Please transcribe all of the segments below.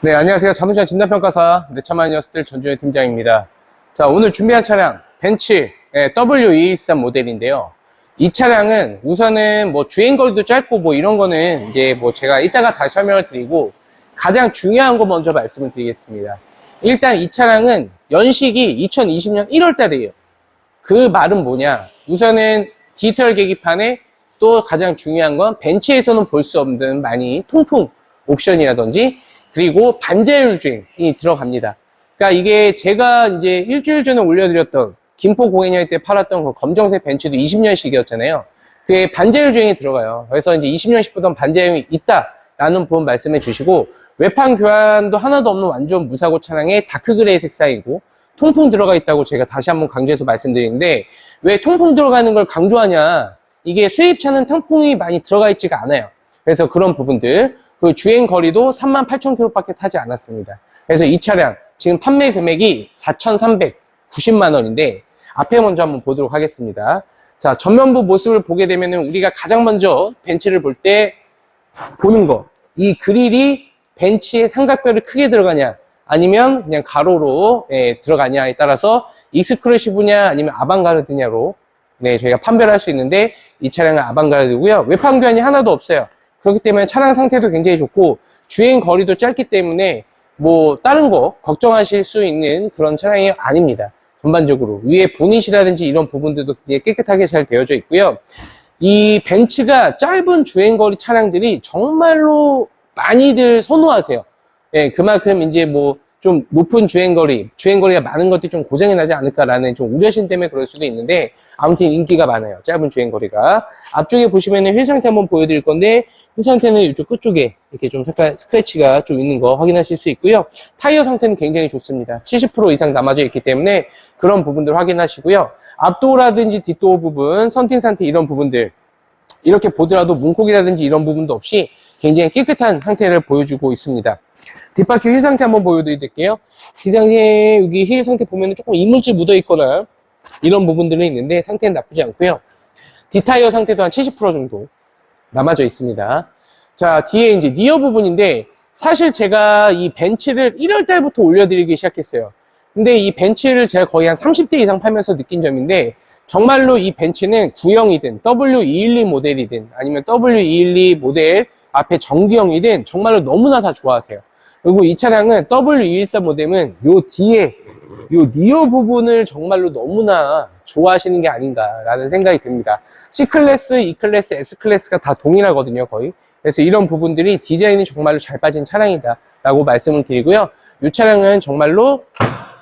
네, 안녕하세요. 자동차 진단평가사 내차만 녀석들 전주의 팀장입니다. 자, 오늘 준비한 차량, 벤츠 예, W213 모델인데요. 이 차량은 우선은 뭐 주행거리도 짧고 뭐 이런 거는 이제 뭐 제가 이따가 다시 설명을 드리고 가장 중요한 거 먼저 말씀을 드리겠습니다. 일단 이 차량은 연식이 2020년 1월 달이에요. 그 말은 뭐냐? 우선은 디지털 계기판에 또 가장 중요한 건 벤츠에서는 볼 수 없는 많이 통풍 옵션이라든지 그리고 반자율 주행이 들어갑니다. 그러니까 이게 제가 이제 일주일 전에 올려드렸던 김포 공연회 때 팔았던 그 검정색 벤츠도 20년식이었잖아요. 그게 반자율 주행이 들어가요. 그래서 이제 20년식 보던 반자율이 있다 라는 부분 말씀해 주시고 외판 교환도 하나도 없는 완전 무사고 차량의 다크 그레이 색상이고 통풍 들어가 있다고 제가 다시 한번 강조해서 말씀드리는데 왜 통풍 들어가는 걸 강조하냐 이게 수입차는 통풍이 많이 들어가 있지가 않아요. 그래서 그런 부분들 그 주행 거리도 38,000km밖에 타지 않았습니다. 그래서 이 차량 지금 판매 금액이 4,390만 원인데 앞에 먼저 한번 보도록 하겠습니다. 자 전면부 모습을 보게 되면 우리가 가장 먼저 벤츠를 볼 때 보는 거 이 그릴이 벤츠의 삼각별이 크게 들어가냐 아니면 그냥 가로로 예, 들어가냐에 따라서 익스크루시브냐 아니면 아방가르드냐로 네, 저희가 판별할 수 있는데 이 차량은 아방가르드고요. 외판 교환이 하나도 없어요. 그렇기 때문에 차량 상태도 굉장히 좋고 주행 거리도 짧기 때문에 뭐 다른 거 걱정하실 수 있는 그런 차량이 아닙니다. 전반적으로 위에 보닛이라든지 이런 부분들도 굉장히 깨끗하게 잘 되어져 있고요. 이 벤츠가 짧은 주행거리 차량들이 정말로 많이들 선호하세요. 예, 그만큼 이제 뭐 좀 높은 주행거리, 주행거리가 많은 것들이 좀 고장이 나지 않을까라는 좀 우려심 때문에 그럴 수도 있는데 아무튼 인기가 많아요. 짧은 주행거리가. 앞쪽에 보시면은 휠 상태 한번 보여드릴 건데 휠 상태는 이쪽 끝쪽에 이렇게 좀 색깔 스크래치가 좀 있는 거 확인하실 수 있고요. 타이어 상태는 굉장히 좋습니다. 70% 이상 남아져 있기 때문에 그런 부분들 확인하시고요. 앞도어라든지 뒷도어 부분, 선팅 상태 이런 부분들 이렇게 보더라도 문콕이라든지 이런 부분도 없이 굉장히 깨끗한 상태를 보여주고 있습니다. 뒷바퀴 휠 상태 한번 보여드릴게요. 뒷상태 여기 휠 상태 보면 조금 이물질 묻어 있거나 이런 부분들은 있는데 상태는 나쁘지 않고요. 뒷타이어 상태도 한 70% 정도 남아져 있습니다. 자 뒤에 이제 니어 부분인데 사실 제가 이 벤츠를 1월 달부터 올려드리기 시작했어요. 근데 이 벤츠를 제가 거의 한 30대 이상 팔면서 느낀 점인데 정말로 이 벤츠는 구형이든 W212 모델이든 아니면 W212 모델 앞에 전기형이든 정말로 너무나 다 좋아하세요. 그리고 이 차량은 W214 모델은 요 뒤에 요 니어 부분을 정말로 너무나 좋아하시는 게 아닌가라는 생각이 듭니다. C클래스, E클래스, S클래스가 다 동일하거든요, 거의. 그래서 이런 부분들이 디자인이 정말로 잘 빠진 차량이다 라고 말씀을 드리고요. 이 차량은 정말로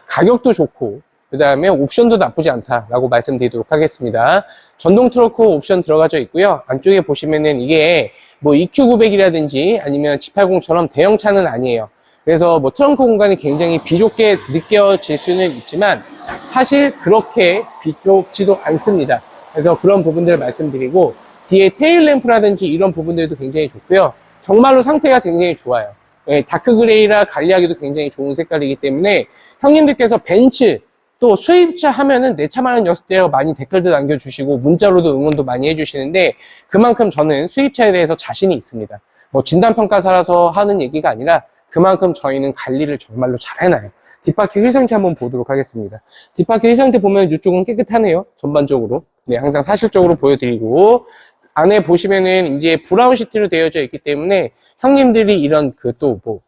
가격도 좋고 그 다음에 옵션도 나쁘지 않다라고 말씀드리도록 하겠습니다. 전동 트렁크 옵션 들어가져 있고요. 안쪽에 보시면은 이게 뭐 EQ900이라든지 아니면 G80처럼 대형차는 아니에요. 그래서 뭐 트렁크 공간이 굉장히 비좁게 느껴질 수는 있지만 사실 그렇게 비좁지도 않습니다. 그래서 그런 부분들을 말씀드리고 뒤에 테일 램프라든지 이런 부분들도 굉장히 좋고요. 정말로 상태가 굉장히 좋아요. 예, 다크 그레이라 관리하기도 굉장히 좋은 색깔이기 때문에 형님들께서 벤츠 또 수입차 하면은 내 차 많은 녀석들이라고 많이 댓글도 남겨주시고 문자로도 응원도 많이 해주시는데 그만큼 저는 수입차에 대해서 자신이 있습니다. 뭐 진단평가사라서 하는 얘기가 아니라 그만큼 저희는 관리를 정말로 잘 해놔요. 뒷바퀴 휠 상태 한번 보도록 하겠습니다. 뒷바퀴 휠 상태 보면 이쪽은 깨끗하네요. 전반적으로. 네, 항상 사실적으로 보여드리고 안에 보시면은 이제 브라운 시트로 되어져 있기 때문에 형님들이 이런 그 또 뭐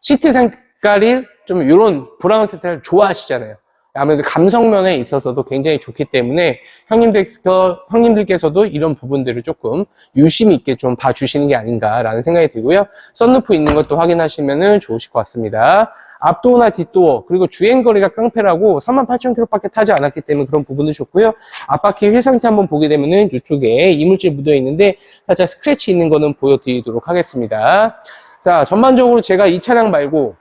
시트 색깔이 좀 이런 브라운 색깔을 좋아하시잖아요. 아무래도 감성 면에 있어서도 굉장히 좋기 때문에 형님들, 형님들께서도 이런 부분들을 조금 유심히 있게 좀 봐주시는 게 아닌가라는 생각이 들고요. 썬루프 있는 것도 확인하시면 좋으실 것 같습니다. 앞도어나 뒷도어, 그리고 주행거리가 깡패라고 38,000km밖에 타지 않았기 때문에 그런 부분도 좋고요. 앞바퀴 휠 상태 한번 보게 되면은 이쪽에 이물질 묻어 있는데 살짝 스크래치 있는 거는 보여드리도록 하겠습니다. 자, 전반적으로 제가 이 차량 말고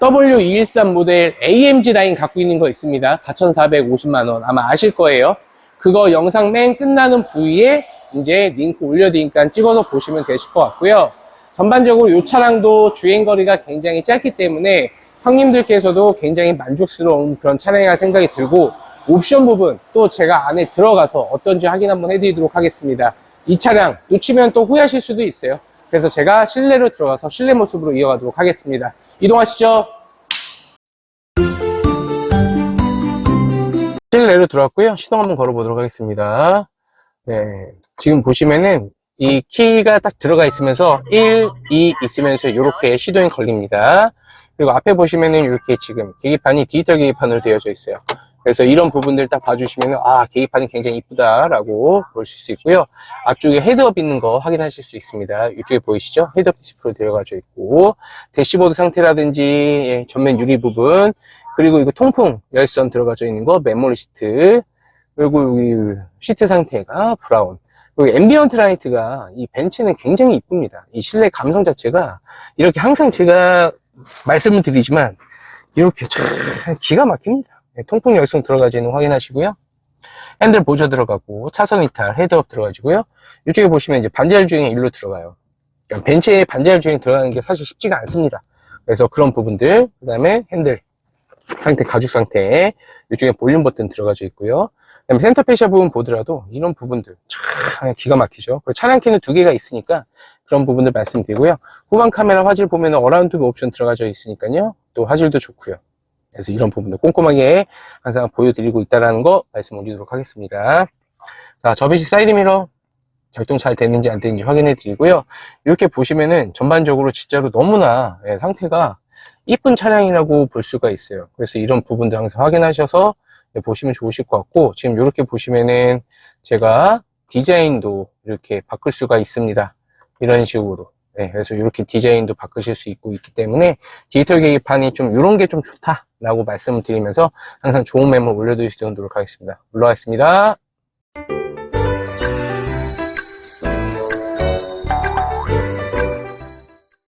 W213 모델 AMG 라인 갖고 있는 거 있습니다. 4,450만원. 아마 아실 거예요. 그거 영상 맨 끝나는 부위에 이제 링크 올려드니까 찍어서 보시면 되실 것 같고요. 전반적으로 이 차량도 주행거리가 굉장히 짧기 때문에 형님들께서도 굉장히 만족스러운 그런 차량이라 생각이 들고 옵션 부분 또 제가 안에 들어가서 어떤지 확인 한번 해드리도록 하겠습니다. 이 차량 놓치면 또 후회하실 수도 있어요. 그래서 제가 실내로 들어가서 실내 모습으로 이어가도록 하겠습니다. 이동하시죠. 실내로 들어왔고요. 시동 한번 걸어보도록 하겠습니다. 네. 지금 보시면은 이 키가 딱 들어가 있으면서 1, 2 있으면서 이렇게 시동이 걸립니다. 그리고 앞에 보시면은 이렇게 지금 계기판이 디지털 계기판으로 되어져 있어요. 그래서 이런 부분들 딱 봐주시면은 아 계기판이 굉장히 이쁘다라고 보실 수 있고요. 앞쪽에 헤드업 있는 거 확인하실 수 있습니다. 이쪽에 보이시죠? 헤드업 디스플레이 들어가져 있고 대시보드 상태라든지 예, 전면 유리 부분 그리고 이거 통풍 열선 들어가져 있는 거 메모리 시트 그리고 여기 시트 상태가 브라운 그리고 앰비언트 라이트가 이 벤츠는 굉장히 이쁩니다. 이 실내 감성 자체가 이렇게 항상 제가 말씀을 드리지만 이렇게 참 기가 막힙니다. 네, 통풍 열선 거 확인하시고요. 핸들 보조 들어가고 차선 이탈 헤드업 들어가지고요. 이쪽에 보시면 이제 반자율 주행 일로 들어가요. 그러니까 벤츠에 반자율 주행 들어가는 게 사실 쉽지가 않습니다. 그래서 그런 부분들 그다음에 핸들 상태 가죽 상태 이쪽에 볼륨 버튼 들어가져 있고요. 그다음에 센터 페시아 부분 보더라도 이런 부분들 참 기가 막히죠. 차량 키는 두 개가 있으니까 그런 부분들 말씀드리고요. 후방 카메라 화질 보면 어라운드 뷰 옵션 들어가져 있으니까요. 또 화질도 좋고요. 그래서 이런 부분들 꼼꼼하게 항상 보여드리고 있다는 거 말씀 올리도록 하겠습니다. 자, 접이식 사이드미러 작동 잘 되는지 안 되는지 확인해 드리고요. 이렇게 보시면은 전반적으로 진짜로 너무나 예, 상태가 이쁜 차량이라고 볼 수가 있어요. 그래서 이런 부분도 항상 확인하셔서 예, 보시면 좋으실 것 같고 지금 이렇게 보시면은 제가 디자인도 이렇게 바꿀 수가 있습니다. 이런 식으로. 네, 그래서 이렇게 디자인도 바꾸실 수 있고 있기 때문에 디지털 계기판이 좀 이런 게 좀 좋다라고 말씀을 드리면서 항상 좋은 메모 올려드릴 수 있도록 하겠습니다. 올라가겠습니다.